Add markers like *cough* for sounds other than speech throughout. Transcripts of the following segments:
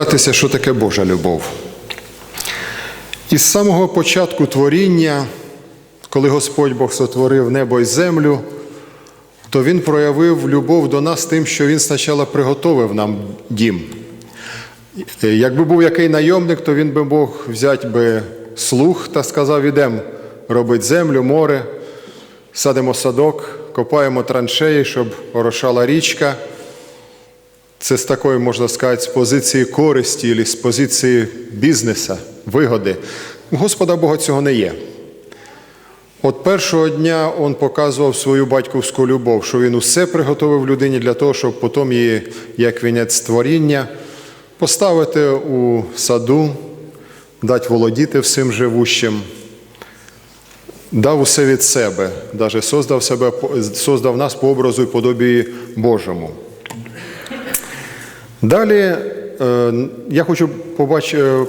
Розібратися, що таке Божа любов. Із самого початку творіння, коли Господь Бог сотворив небо і землю, то Він проявив любов до нас тим, що Він спочатку приготовив нам дім. Якби був який найомник, то він би мог взяти би слух та сказав, ідемо робити землю, море, садимо садок, копаємо траншеї, щоб орошала річка. Це з такої, можна сказати, з позиції користі, або з позиції бізнеса, вигоди. Господа Бога цього не є. От першого дня він показував свою батьківську любов, що він усе приготовив людині для того, щоб потім її, як вінець творіння, поставити у саду, дати володіти всім живущим. Дав усе від себе, навіть создав, себе, создав нас по образу і подобі Божому. Далі е, я хочу побач, е,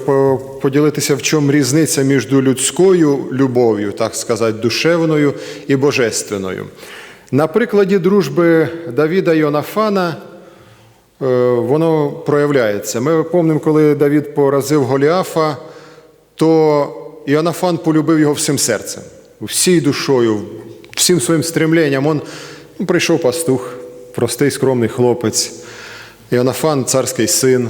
поділитися, в чому різниця між людською любов'ю, так сказати, душевною і божественною. На прикладі дружби Давіда Йонафана е, воно проявляється. Ми пам'ятаємо, коли Давід поразив Голіафа, то Іонафан полюбив його всім серцем, всією душою, всім своїм стремленням. Он ну, прийшов пастух, простий скромний хлопець. Іонафан царський син,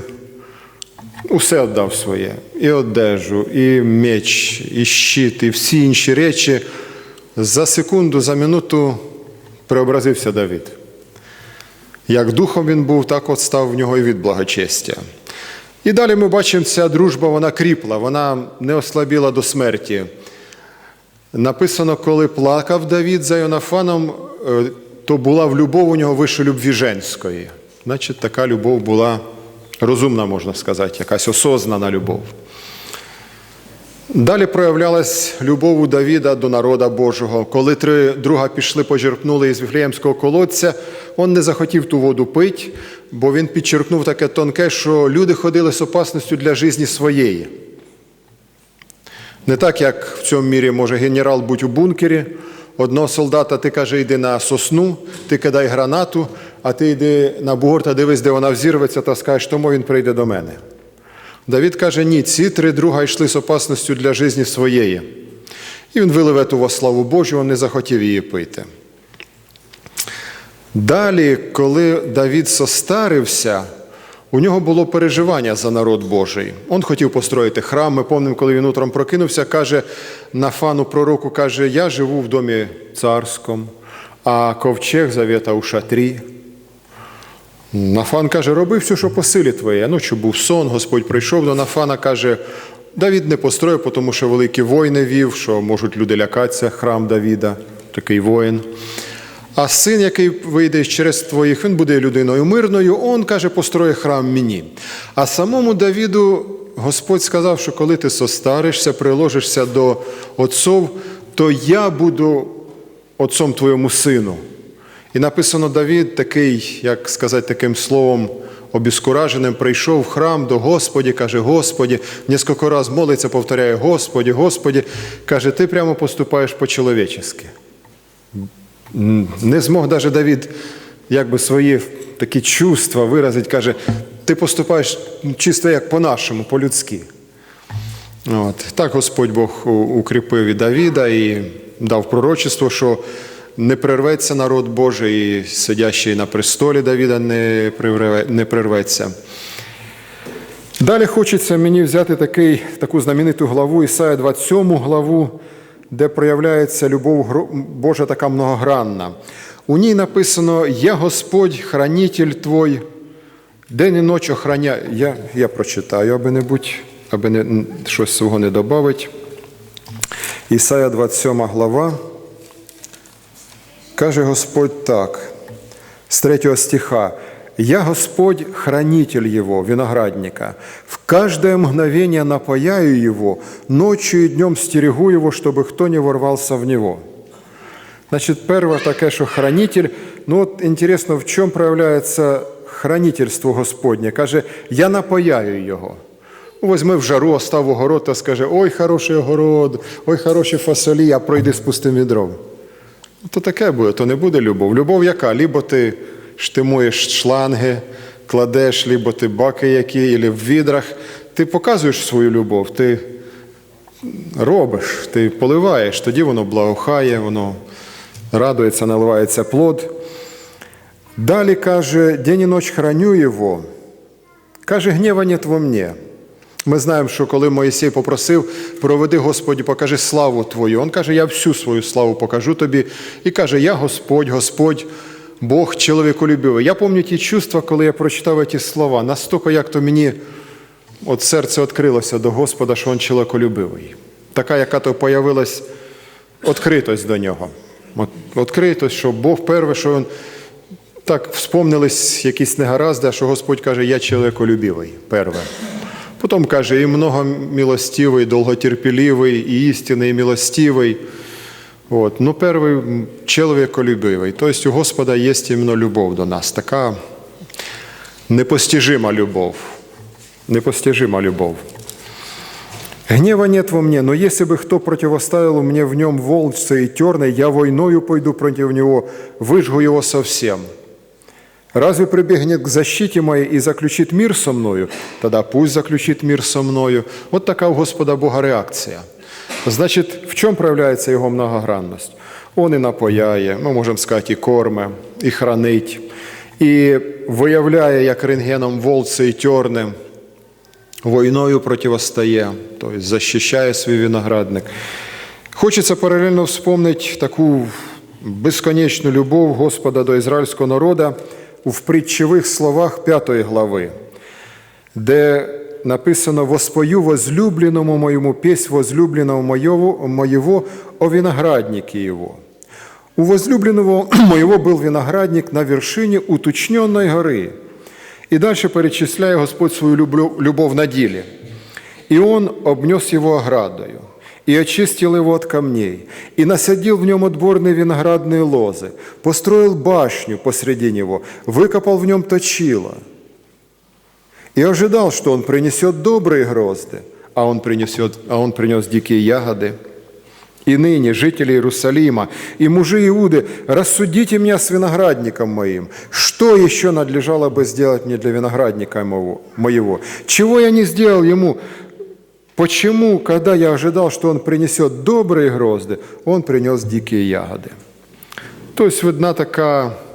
усе віддав своє. І одежу, і меч, і щит, і всі інші речі. За секунду, за минуту преобразився Давид. Як духом він був, так от став в нього і від благочестя. І далі ми бачимо, ця дружба вона кріпла, вона не ослабіла до смерті. Написано, коли плакав Давід за Йонафаном, е, то була в любов у нього вище любві женської. Значить, така любов була розумна, можна сказати, якась осознана любов. Далі проявлялась любов у Давіда до народа Божого. Коли три друга пішли, почерпнули із Віфлеємського колодця, він не захотів ту воду пити, бо він підчеркнув таке тонке, що люди ходили з опасністю для житті своєї. Не так, як в цьому мірі може генерал бути у бункері. Одного солдата ти каже, йди на сосну, ти кидай гранату, а ти йди на бугор та дивись, де вона взірветься, та скажеш, тому він прийде до мене. Давід каже, ні, ці три друга йшли з опасністю для житті своєї. І він вилив ету славу Божу, він не захотів її пити. Далі, коли Давід состарився, у нього було переживання за народ Божий. Он хотів построїти храм. Ми пам'ятаємо, коли він утром прокинувся, каже Нафану пророку, каже, я живу в домі царському, а ковчег завета у шатрі. Нафан каже, роби все, що по силі твоє. Ночі був сон, Господь прийшов до Нафана, каже, Давід не построїв, тому що великі війни вів, що можуть люди лякатися, храм Давіда, такий воїн. А син, який вийде через твоїх, він буде людиною мирною, он каже, построї храм мені. А самому Давіду Господь сказав, що коли ти состаришся, приложишся до отцов, то я буду отцом твоєму сину. І написано, Давід такий, як сказати таким словом, обіскураженим, прийшов в храм до Господі, каже, Господі, несколько раз молиться, повторяє, Господі, Господі, каже, ти прямо поступаєш по-чоловічески. Не змог навіть Давід якби свої такі чувства виразити, каже, ти поступаєш чисто як по-нашому, по-людськи. От. Так Господь Бог укріпив і Давіда і дав пророчество, що не прерветься народ Божий, і сидящий на престолі Давіда не, прирве- не прерветься. Далі хочеться мені взяти такий, таку знамениту главу, Ісая 27 главу, де проявляється любов Божа така многогранна. У ній написано: Я Господь, хранитель Твой, день і ніч охраняю. Я, я прочитаю, аби не будь, аби не, щось свого не додавить. Ісая 27 глава. Каже Господь так, з третього стиха. «Я Господь, хранитель его, виноградника. В каждое мгновение напояю его, ночью и днем стерегу его, чтобы кто не ворвался в него». Значить, перше таке, що хранитель. Ну от інтересно, в чому проявляється хранительство Господнє. Каже, я напояю його. Ну, Возьми в жару, став огород та скаже, ой, хороший огород, ой, хороші фасолі, а пройди з пустим відром. То таке буде, то не буде любов. Любов яка? Лібо ти штимуєш шланги, кладеш, либо ти баки які, або в відрах. Ти показуєш свою любов, ти робиш, ти поливаєш, тоді воно благохає, воно радується, наливається плод. Далі каже, день і ніч храню його. Каже, гнєва нет во мне. Ми знаємо, що коли Моїсей попросив, проведи Господі, покажи славу Твою. Він каже, я всю свою славу покажу тобі. І каже, я Господь, Господь, Бог чоловіколюбивий. Я пам'ятаю ті чувства, коли я прочитав ці слова. Настільки, як то мені от серце відкрилося до Господа, що він чоловіколюбивий. Така, яка то появилась відкритость до нього. Відкритость, що Бог перше, що він так вспомнились якісь негаразди, що Господь каже, я чоловіколюбивий, перше. Потім каже, і многомилостивий, довготерпеливий, і істинний, і милостивий. От. Ну, перший м, чоловіколюбивий. Тобто у Господа є іменно любов до нас, така непостижима любов. Непостижима любов. Гнева нет во мне, но если бы кто противоставил мне в нем волчца и терной, я войною пойду против него, выжгу его совсем. Разве прибегнет к защите моей и заключит мир со мною? Тогда пусть заключит мир со мною. Вот така у Господа Бога реакція. Значить, в чому проявляється його многогранність? Он і напояє, ми можемо сказати, і корме, і хранить, і виявляє, як рентгеном волце і терне, війною противостає, тобто захищає свій виноградник. Хочеться паралельно вспомнити таку безконечну любов Господа до ізраїльського народу в притчевих словах 5 глави, де написано «Воспою возлюбленному моєму песнь возлюбленного моего, моего о винограднике его». У возлюбленного моего *clears throat* был виноградник на вершине уточненной горы. И дальше перечисляет Господь свою люблю- любовь на деле. И он обнес его оградою, и очистил его от камней, и насадил в нем отборные виноградные лозы, построил башню посреди него, выкопал в нем точило, и ожидал, что он принесет добрые грозды, а он, принесет, а он принес дикие ягоды. И ныне, жители Иерусалима и мужи Иуды, рассудите меня с виноградником моим. Что еще надлежало бы сделать мне для виноградника моего? моего? Чего я не сделал ему? Почему, когда я ожидал, что он принесет добрые грозды, он принес дикие ягоди? Тобто, видна така, ну,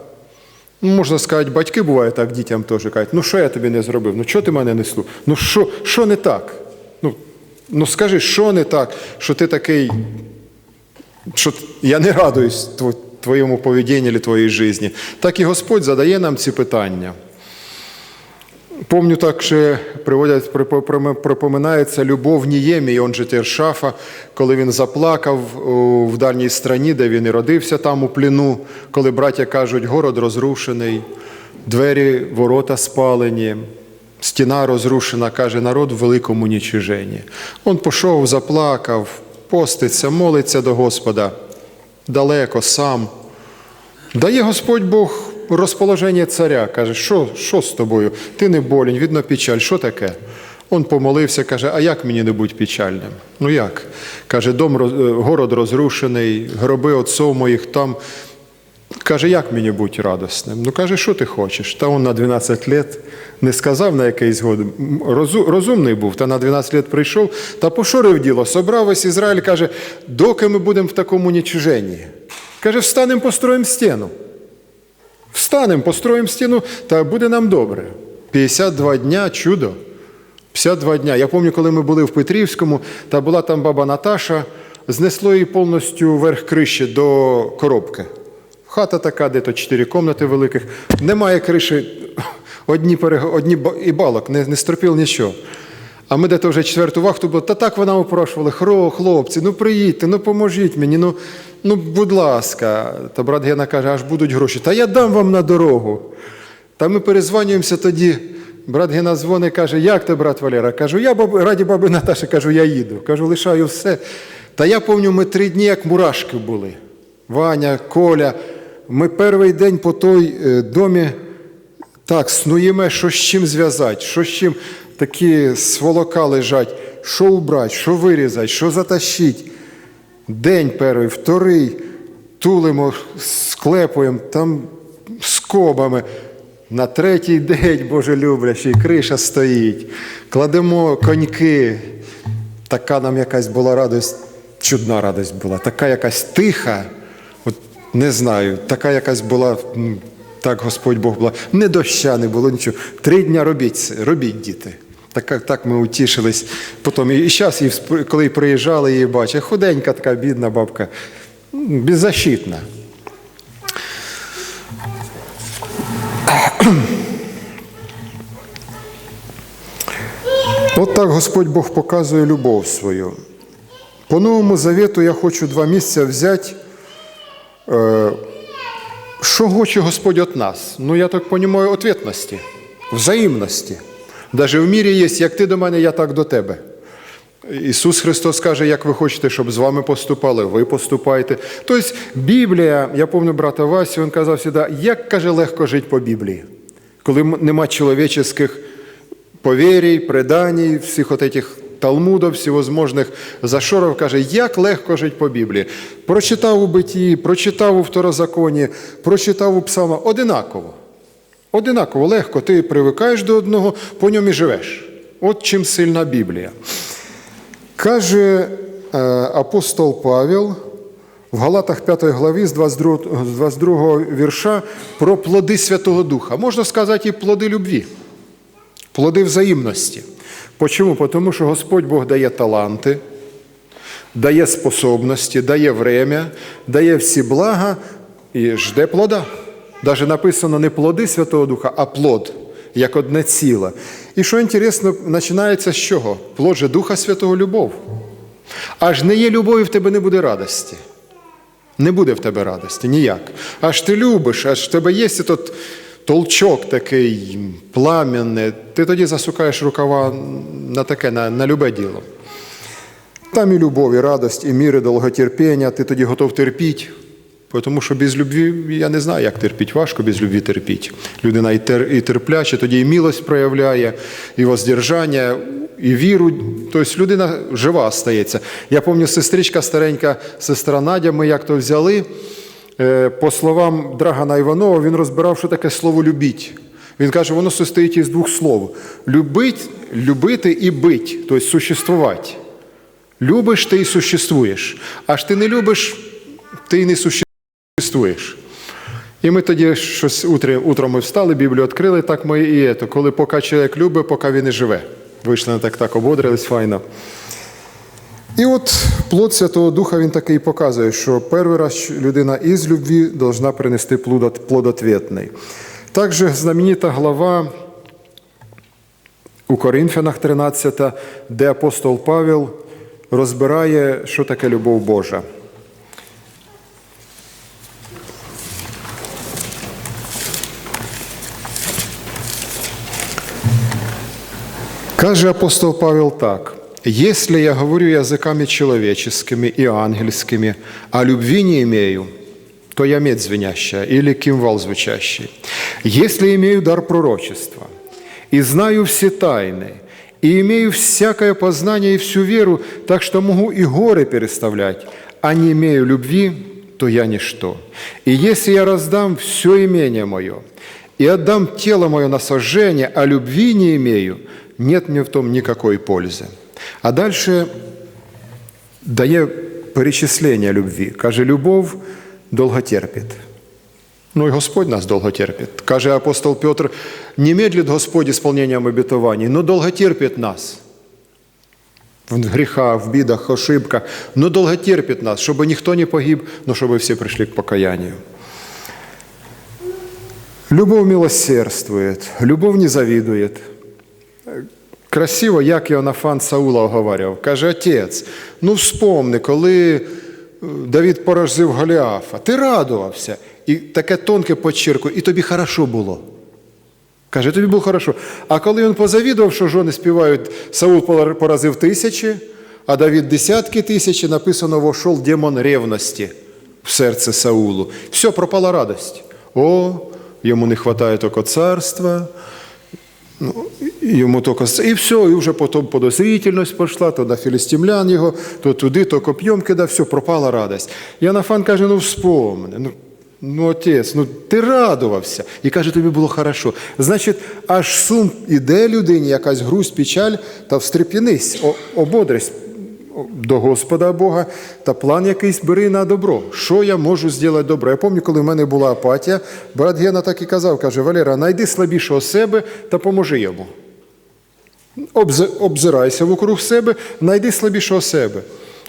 можна сказати, батьки буває так дітям теж кажуть, ну що я тобі не зробив? Ну чого ти мене не слухав? Ну що, що не так? Ну, ну скажи, що не так, що ти такий що я не радуюсь твоєму поведінні твоїй житті. Так і Господь задає нам ці питання. Помню, так ще приводять, припоминається любов Ніємії, он же Тершафа, коли він заплакав в дальній страні, де він і родився там у пліну, коли браття кажуть, город розрушений, двері, ворота спалені, стіна розрушена, каже, народ в великому нічиженні. Он пішов, заплакав, поститься, молиться до Господа далеко сам. Дає Господь Бог розположення царя, каже, що, що з тобою? Ти не болінь, видно печаль, що таке? Он помолився, каже, а як мені не бути печальним? Ну як? Каже, дом, е, город розрушений, гроби отцов моїх там. Каже, як мені бути радосним? Ну каже, що ти хочеш? Та он на 12 лет не сказав на якийсь год. Розумний був, та на 12 лет прийшов та пошорив діло. Собрав весь Ізраїль, каже, доки ми будемо в такому нічиженні? Каже, встанемо, построїмо стіну. Встанемо, построїмо стіну, та буде нам добре. 52 дня чудо. 52 дня. Я пам'ятаю, коли ми були в Петрівському, та була там баба Наташа, знесло її повністю верх криші до коробки. Хата така, де то чотири кімнати великих. Немає криші, одні, перег... одні і балок, не, не стерпів нічого. А ми де-то вже четверту вахту були, та так вона опрошували, хро, хлопці, ну приїдьте, ну поможіть мені, ну, ну будь ласка. Та брат Гена каже, аж будуть гроші. Та я дам вам на дорогу. Та ми перезванюємося тоді. Брат Гена дзвонить, каже, як ти, брат Валера? Кажу, я баб... раді баби Наташі, кажу, я їду. Кажу, лишаю все. Та я пам'ятаю, ми три дні як мурашки були. Ваня, Коля. Ми перший день по той е, домі так, снуємо, що з чим зв'язати, що з чим такі сволока лежать, що убрати, що вирізати, що затащити. День перший, вторий, тулимо, склепуємо, там скобами. На третій день, Боже люблячий, криша стоїть, кладемо коньки. Така нам якась була радость, чудна радость була, така якась тиха, от не знаю, така якась була, так Господь Бог була. Не доща не було нічого. Три дня робіть, робіть, діти. Так, так ми утішились. Потім і зараз, коли приїжджали, її бачать, худенька така бідна бабка, беззащитна. *clears throat* От так Господь Бог показує любов свою. По Новому Завіту я хочу два місця взяти. Е, що хоче Господь від нас? Ну, я так розумію, ответності, взаємності. Навіть в мірі є, як ти до мене, я так до тебе. Ісус Христос каже, як ви хочете, щоб з вами поступали, ви поступаєте. Тобто Біблія, я пам'ятаю брата Васю, він казав завжди, як каже, легко жити по Біблії, коли нема чоловічих повірій, преданій, всіх от этих талмудів, всевозможних зашорів, каже, як легко жити по Біблії. Прочитав у битті, прочитав у второзаконі, прочитав у псалмах, одинаково. Одинаково, легко, ти привикаєш до одного, по ньому і живеш. От чим сильна Біблія. Каже е, апостол Павел в Галатах 5 главі з 22, з 22 вірша про плоди Святого Духа. Можна сказати, і плоди любві, плоди взаємності. Почому? Тому що Господь Бог дає таланти, дає способності, дає время, дає всі блага і жде плода. Навіть написано не плоди Святого Духа, а плод, як одне ціле. І що інтересно, починається з чого? Плод же Духа Святого любов. Аж не є любові, в тебе не буде радості. Не буде в тебе радості ніяк. Аж ти любиш, аж в тебе є тот толчок такий пламенний, ти тоді засукаєш рукава на таке, на, на любе діло. Там і любов, і радость, і мір, і довготерпіння, ти тоді готов терпіти. Тому що без любві, я не знаю, як терпіть, важко без любві терпіть. Людина і, тер, і терпляче, тоді і милость проявляє, і воздержання, і віру. Тобто людина жива стається. Я пам'ятаю, сестричка старенька, сестра Надя, ми як то взяли. Е, По словам Драгана Іванова, він розбирав, що таке слово любіть. Він каже, воно состоїть із двох слов: любить, любити і бить, тобто существувати. Любиш ти і существуєш. Аж ти не любиш, ти і не существуєш. І ми тоді щось утром, утром ми встали, Біблію відкрили, так ми і ето, коли поки чоловік любить, поки він і живе. Вийшли так, так ободрились файно. І от плод Святого Духа він такий показує, що перший раз людина із любві повинна принести плод плодответний. Також знаменита глава у Коринфянах 13, де апостол Павел розбирає, що таке любов Божа. Каже апостол Павел так. «Если я говорю языками человеческими и ангельскими, а любви не имею, то я медь звенящая или кимвал звучащий. Если имею дар пророчества и знаю все тайны, и имею всякое познание и всю веру, так что могу и горы переставлять, а не имею любви, то я ничто. И если я раздам все имение мое, и отдам тело мое на сожжение, а любви не имею, нет мне в том никакой пользы. А дальше дає перечислення любві. Каже, любов довго терпить. Ну і Господь нас довго терпить. Каже апостол Петр, не медлит Господь исполнением обетований, но довго терпить нас. В гріхах, в бідах, ошибках, но довго терпить нас, щоб ніхто не погиб, но щоб всі прийшли к покаянию. Любов милосердствует, любов не завидует. Красиво, як Іоаннафан Саула оговарював. Каже, отець, ну вспомни, коли Давід поразив Голіафа, ти радувався. І таке тонке почерку, і тобі хорошо було. Каже, тобі було хорошо. А коли він позавідував, що жони співають, Саул поразив тисячі, а Давід десятки тисячі, написано, вошов демон ревності в серце Саулу. Все, пропала радость. О, йому не вистачає тільки царства, Ну, йому тільки і все, і вже потім подозрительність пішла, то на філістимлян його, то туди, то коп'єм кидав, все, пропала радость. Янафан каже, ну вспомни, ну, Ну, отець, ну ти радувався. І каже, тобі було хорошо. Значить, аж сум іде людині, якась грусть, печаль, та встреп'янись, ободрись до Господа Бога та план якийсь бери на добро. Що я можу зробити добре? Я пам'ятаю, коли в мене була апатія, брат Гена так і казав, каже, Валера, найди слабішого себе та поможи йому. Обзирайся вокруг себе, найди слабішого себе.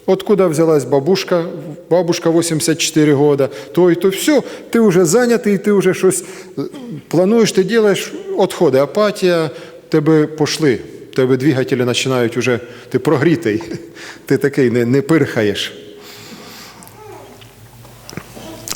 Откуда взялась бабушка, бабушка 84 года, то і то все, ти вже зайнятий, ти вже щось е, плануєш, ти робиш, відходи, апатія, тебе пошли, тебе двигателі починають вже, ти прогрітий, *laughs* ти такий не, не пирхаєш.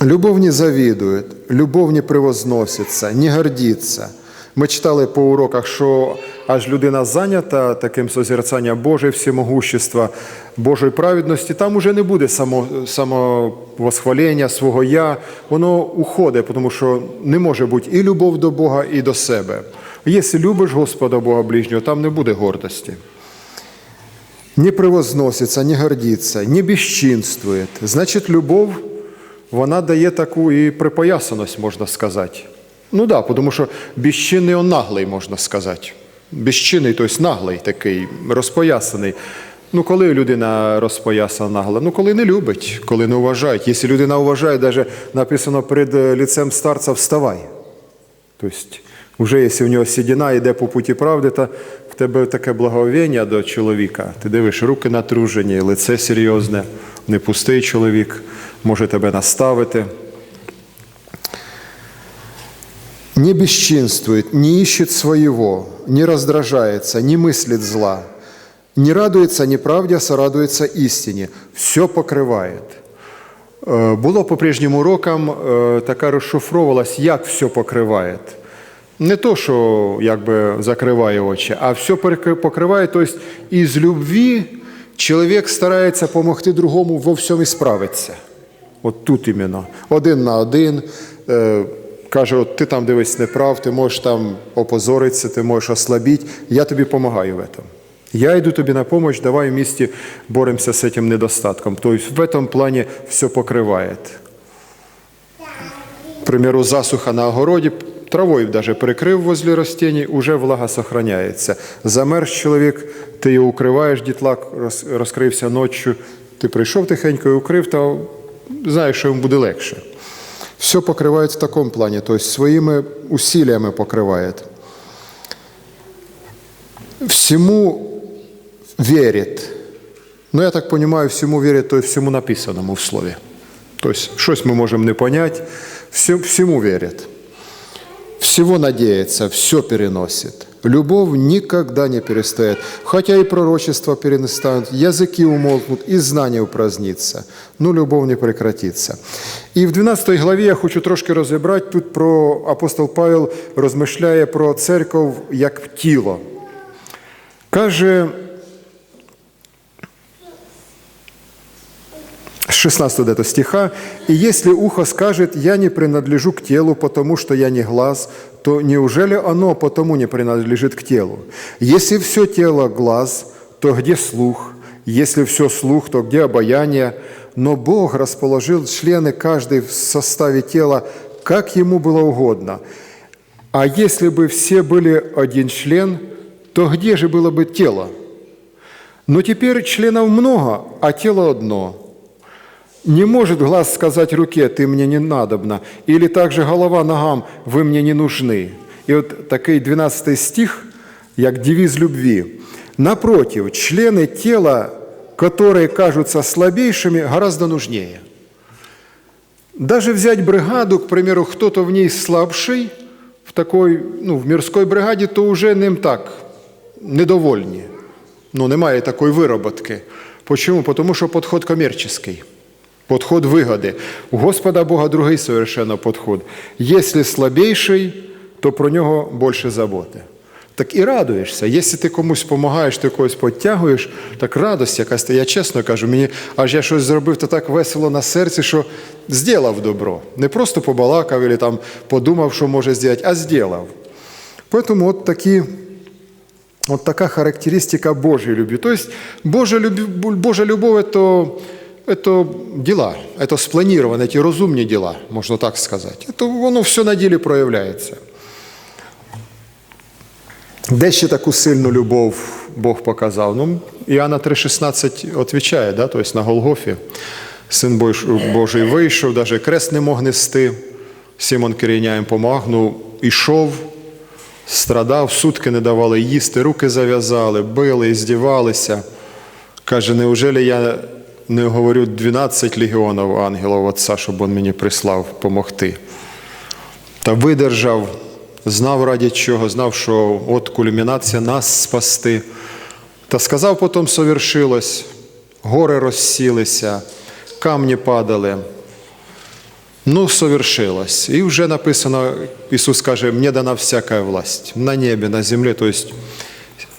Любов не завидует, любов не превозноситься, не гордиться. Ми читали по уроках, що аж людина зайнята таким созерцанням Боже всемогущества, Божої праведності, там уже не буде само, самовосхвалення свого я, воно уходить, тому що не може бути і любов до Бога, і до себе. Якщо любиш Господа Бога ближнього, там не буде гордості. Не превозноситься, не гордиться, не безчинствует. Значить, любов, вона дає таку і припоясаність, можна сказати. Ну так, да, тому що безчинний он наглий, можна сказати. Безчинний, тобто наглий такий, розпоясаний. Ну, коли людина розпоясана нагла? Ну, коли не любить, коли не вважає. Якщо людина вважає, навіть написано перед ліцем старця вставай. Тобто, вже якщо в нього сідіна йде по путі правди, то в тебе таке благовіння до чоловіка. Ти дивиш, руки натружені, лице серйозне, не пустий чоловік, може тебе наставити. Не бесчинствует, не ищет своего, не раздражается, не мыслит зла, не радуется неправде, а сорадуется истине, все покриває. Е, Було по прежнім урокам е, така розшифровувалась, як все покриває. Не то, що якби закриває очі, а все покриває, тобто із любві чоловік старається допомогти другому во всьому і справитися. От тут іменно. Один на один. Е, каже, от ти там дивись неправ, ти можеш там опозоритися, ти можеш ослабіти, я тобі допомагаю в этом. Я йду тобі на помощь, давай вместе боремося з цим недостатком. Тобто в этом плані все покриває. К примеру, засуха на огороді, травою даже прикрив возле растений, уже влага сохраняється. Замерз чоловік, ти його укриваєш, дітлак роз- розкрився ночі, ти прийшов тихенько і укрив, та знаєш, що йому буде легше. Все покриває в такому плані, тобто своїми усилиями покриває. Всему верит. Ну, я так понимаю, всему верит, то есть всему написанному в слове. То есть, щось мы можем не понять, все, всему верит. Всего надеется, все переносит. Любовь никогда не перестает, хотя и пророчества перестанут, языки умолкнут, и знание упразднится, но любовь не прекратится. І в 12 главі я хочу трошки розібрати тут про апостол Павел розмишляє про церков як тіло. Каже, с 16 вот этого стиха, «И если ухо скажет, я не принадлежу к телу, потому что я не глаз, то неужели оно потому не принадлежит к телу? Если все тело глаз, то где слух? Если все слух, то где обаяние? Но Бог расположил члены каждой в составе тела, как ему было угодно. А если бы все были один член, то где же было бы тело? Но теперь членов много, а тело одно. Не может глаз сказать руке, ты мне не надобна, или также голова ногам, вы мне не нужны. І от такий 12 стих, як девиз любви. Напротив, члены тела, которые кажутся слабейшими, гораздо нужнее. Даже взять бригаду, к примеру, кто-то в ней слабший, в такой, ну, в мирській бригаді, то вже ним так недовольні. Ну, немає такої вироботки. Почому? Тому що підход комерційний. Подход вигоди. У Господа Бога другий совершенно подход. Якщо слабіший, то про нього більше заботи. Так і радуєшся. Якщо ти комусь допомагаєш, ти когось підтягуєш, так радость якась. Я чесно кажу, мені аж я щось зробив, то так весело на серці, що зробив добро. Не просто побалакав або там подумав, що може зробити, а зробив. Тому от такі Вот такая характеристика Божьей любви. То есть Божья любовь, Божья любовь – это дела, это спланированы, ті розумні діла, можна так сказати. То воно все на ділі проявляється. Де ще таку сильну любов Бог показав? Ну, Іоанна 3,16 відповідає, да? тобто на Голгофі. Син Бож- Божий вийшов, навіть крест не мог нести. Симон Киріняєм помаг, ну, ішов, страдав, сутки не давали їсти, руки зав'язали, били, здівалися. Каже, неужели я не говорю 12 легіонів ангелів Отця, щоб він мені прислав помогти? Та видержав, знав раді чого, знав, що от кульмінація нас спасти. Та сказав потім совершилось, гори розсілися, камні падали. Ну, совершилось. І вже написано, Ісус каже, мені дана всяка власть на небі, на землі. Тобто,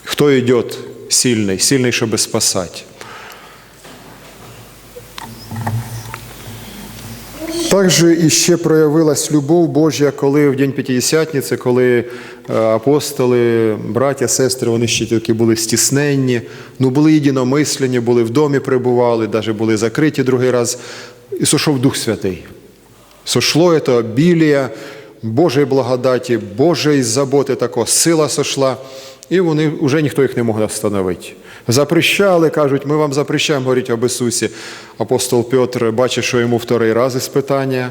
хто йде сильний, сильний, щоб спасати. Також іще проявилась любов Божя, коли в День П'ятидесятниці, коли е, апостоли, браття, сестри, вони ще такі були стісненні, ну були єдиномислені, були в домі прибували, навіть були закриті другий раз. І сошов Дух Святий. Сошло это обілія Божої благодаті, Божої заботи, тако, сила сошла, і вони вже ніхто їх не мог остановити. Запрещали, кажуть, ми вам запрещаємо говорити об Ісусі. Апостол Петр бачить, що йому вторий раз іспитання,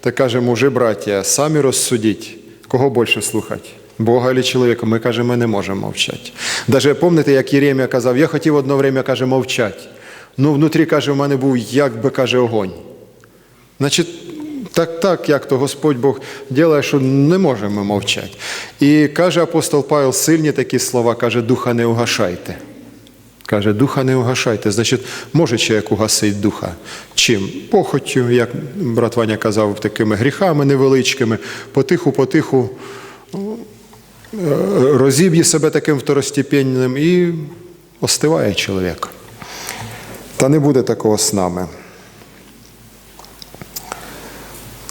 та каже, мужи, браття, самі розсудіть, кого більше слухати. Бога чи чоловіка, ми каже, ми не можемо мовчати. Даже пам'ятаєте, як Єремія казав, я хотів одно время, каже, мовчати. Ну, внутрі, каже, в мене був, як би каже, огонь. Значить, так, так, як то Господь Бог ділає, що не можемо мовчати. І каже апостол Павел сильні такі слова, каже, духа не угашайте. Каже, духа не угашайте. Значить, може чоловік угасить духа. Чим? Похотю, як брат Ваня казав, такими гріхами невеличкими, потиху-потиху е, розіб'є себе таким второстепенним і остиває чоловік. Та не буде такого з нами.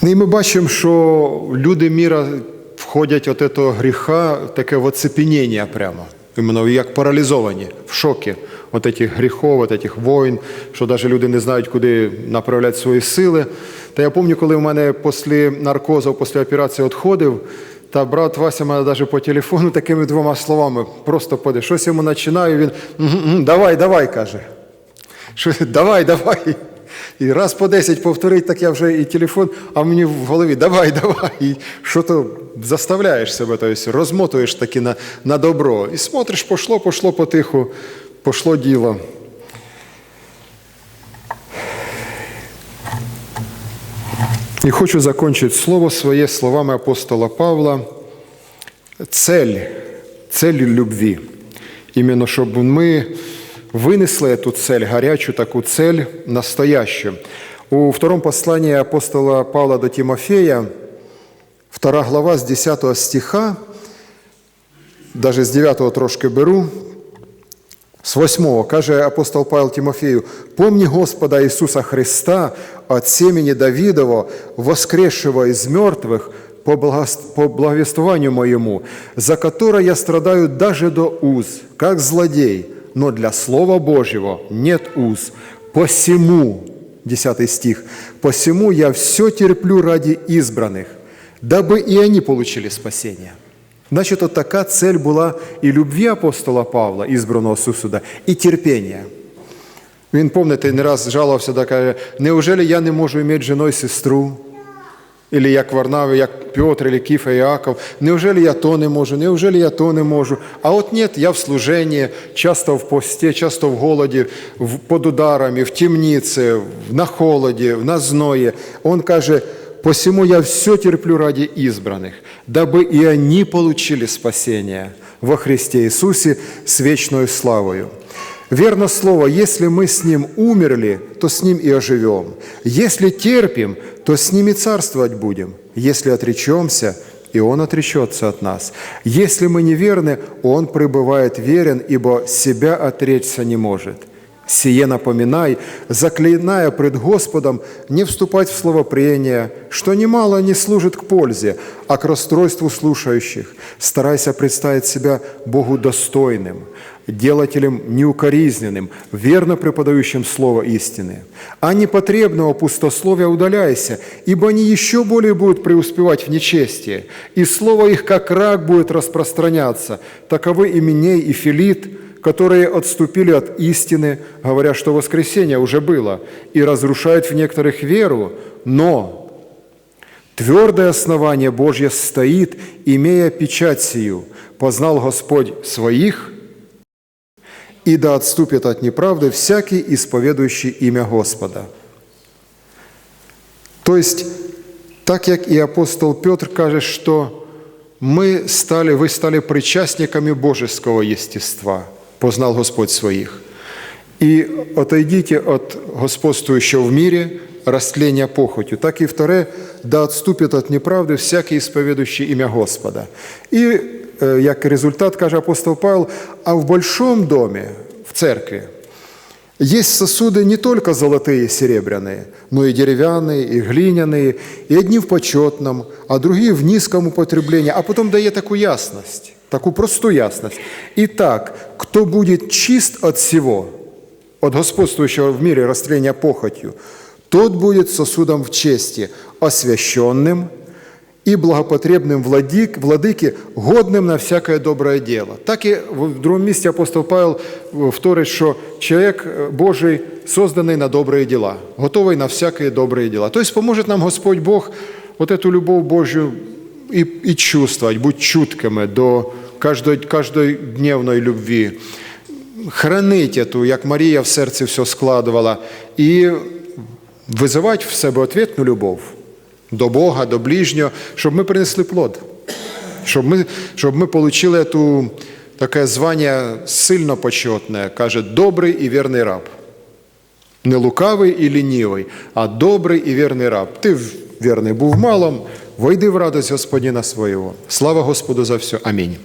І ми бачимо, що люди міра входять от цього гріха, таке в оцепеніння прямо. Іменно як паралізовані, в шокі от цих гріхов, от цих воїн, що навіть люди не знають, куди направляти свої сили. Та я пам'ятаю, коли в мене після наркозу, після операції відходив, та брат Вася мене навіть по телефону такими двома словами просто поде. Щось йому починаю, він «Мгм, мгм, давай, давай, каже. Давай, давай. І раз по 10 повторить, так я вже і телефон, а мені в голові давай, давай. І що то заставляєш себе, тобто розмотуєш таки на, на добро. І смотриш, пошло, пошло потиху, пошло діло. І хочу закончити слово своє словами апостола Павла. Цель, цель любви. Іменно щоб ми вынесли эту цель, горячую такую цель, настоящую. У втором послании апостола Павла до Тимофея, втора глава с 10 стиха, даже з 9 трошки беру, з 8 каже апостол Павел Тимофею, «Помни Господа Ісуса Христа от семени Давидова, воскресшего из мертвых, по благос- по благовествованию моему, за которое я страдаю даже до уз, как злодей, но для Слова Божьего нет уз. Посему, 10 стих, посему я все терплю ради избранных, дабы и они получили спасение. Значит, вот такая цель была и любви апостола Павла, избранного сусуда, і терпіння. Він, пам'ятаєте, не раз жалувався, да, каже, неужели я не можу мати женою сестру? Или як Варнави, як Петр, или Кифа, Иаков. Неужели я то не можу? Неужели я то не можу? А от нет, я в служении, часто в посте, часто в голоді, под ударами, в темнице, на холоді, на зное. Он каже, посему я все терплю ради избранных, дабы и они получили спасение во Христе Иисусе с вечной славою. Верно слово, если мы с Ним умерли, то с Ним и оживем. Если терпим, то с Ним и царствовать будем. Если отречемся, и Он отречется от нас. Если мы неверны, Он пребывает верен, ибо себя отречься не может. Сие напоминай, заклиная пред Господом, не вступать в словопрение, что немало не служит к пользе, а к расстройству слушающих. Старайся представить себя Богу достойным. Делателем неукоризненным, верно преподающим слово истины. А непотребного пустословия удаляйся, ибо они еще более будут преуспевать в нечестии, и слово их, как рак, будет распространяться. Таковы Именей и Филит, которые отступили от истины, говоря, что воскресение уже было, и разрушают в некоторых веру, но Твердое основание Божье стоит, имея печать сию. Познал Господь своих, и да отступит от неправды всякий, исповедующий имя Господа. То есть, так як і апостол Петр каже, що ми стали, ви стали причасниками божеского єстества, познал Господь своих. И отойдите от господствующего в мире растления похотью. Так и второе, да отступит от неправды всякий исповедующий имя Господа. И, э, як результат, каже апостол Павел, а в большом доме, в церкви, есть сосуды не только золотые и серебряные, но и деревянные, и глиняные, и одни в почетном, а другие в низком употреблении. А потом дає таку ясность, таку просту ясность. Итак, кто будет чист от всего, от господствующего в мире растления похотью, тот будет сосудом в чести, освященным и благопотребным владик, владыке, годным на всякое доброе дело. Так и в другом месте апостол Павел вторит, что человек Божий созданный на добрые дела, готовый на всякие добрые дела. То есть поможет нам Господь Бог вот эту любовь Божью и, и чувствовать, быть чуткими до каждой, каждой дневной любви, хранить эту, як Марія в серці все складувала, і визивати в себе ответну любов до Бога, до ближнього, щоб ми принесли плод, щоб ми, щоб ми отримали ту, таке звання сильно почетне, каже, добрий і вірний раб. Не лукавий і лінівий, а добрий і вірний раб. Ти вірний був малом, войди в радость Господина свого. Слава Господу за все. Амінь.